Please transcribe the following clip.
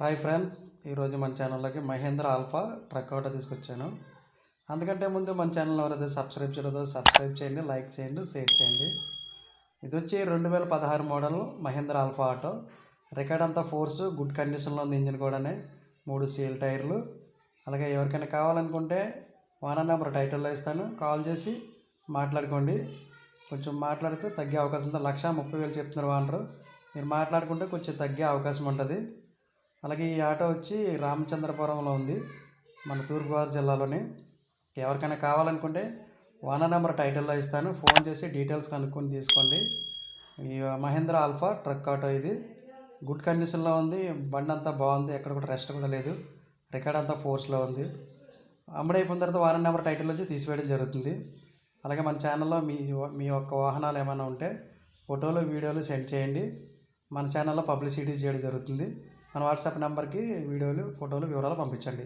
Hi friends ఈరోజు మన ఛానల్లోకి మహేంద్ర ఆల్ఫా ట్రక్ అవుట్ తీసుకొచ్చాను. అందుకంటే ముందు మన ఛానల్ ఎవరైతే సబ్స్క్రైబ్ చేయలేదో సబ్స్క్రైబ్ చేయండి లైక్ చేయండి షేర్ చేయండి. ఇది వచ్చి రెండు వేల పదహారు model Mahindra Alfa auto. Record అంతా ఫోర్స్ గుడ్ కండిషన్లో ఉంది ఇంజిన్ కూడానే మూడు సీల్ టైర్లు. అలాగే ఎవరికైనా కావాలనుకుంటే వాన నెంబర్ టైటిల్లో ఇస్తాను. కాల్ చేసి మాట్లాడుకోండి. కొంచెం మాట్లాడితే తగ్గే అవకాశం ఉంది. లక్ష ముప్పై వేలు చెప్తున్నారు వానరు. మీరు మాట్లాడుకుంటే కొంచెం తగ్గే అవకాశం ఉంటుంది. అలాగే ఈ ఆటో వచ్చి రామచంద్రపురంలో ఉంది. మన తూర్పుగోదావరి జిల్లాలోని. ఎవరికైనా కావాలనుకుంటే వాన నెంబర్ టైటిల్లో ఇస్తాను. ఫోన్ చేసి డీటెయిల్స్ కనుక్కొని తీసుకోండి. ఈ మహేంద్ర ఆల్ఫా ట్రక్ ఆటో ఇది. గుడ్ కండిషన్లో ఉంది. బండి అంతా బాగుంది. ఎక్కడ కూడా రెస్ట్ కూడా లేదు. రికార్డ్ అంతా ఫోర్స్లో ఉంది. అమ్ముడైపోయిన తర్వాత వాహన నెంబర్ టైటిల్ నుంచి తీసివేయడం జరుగుతుంది. అలాగే మన ఛానల్లో మీ మీ యొక్క వాహనాలు ఏమైనా ఉంటే ఫోటోలు వీడియోలు సెండ్ చేయండి. మన ఛానల్లో పబ్లిసిటీ చేయడం జరుగుతుంది. మన వాట్సాప్ నెంబర్కి వీడియోలు ఫోటోలు వివరాలు పంపించండి.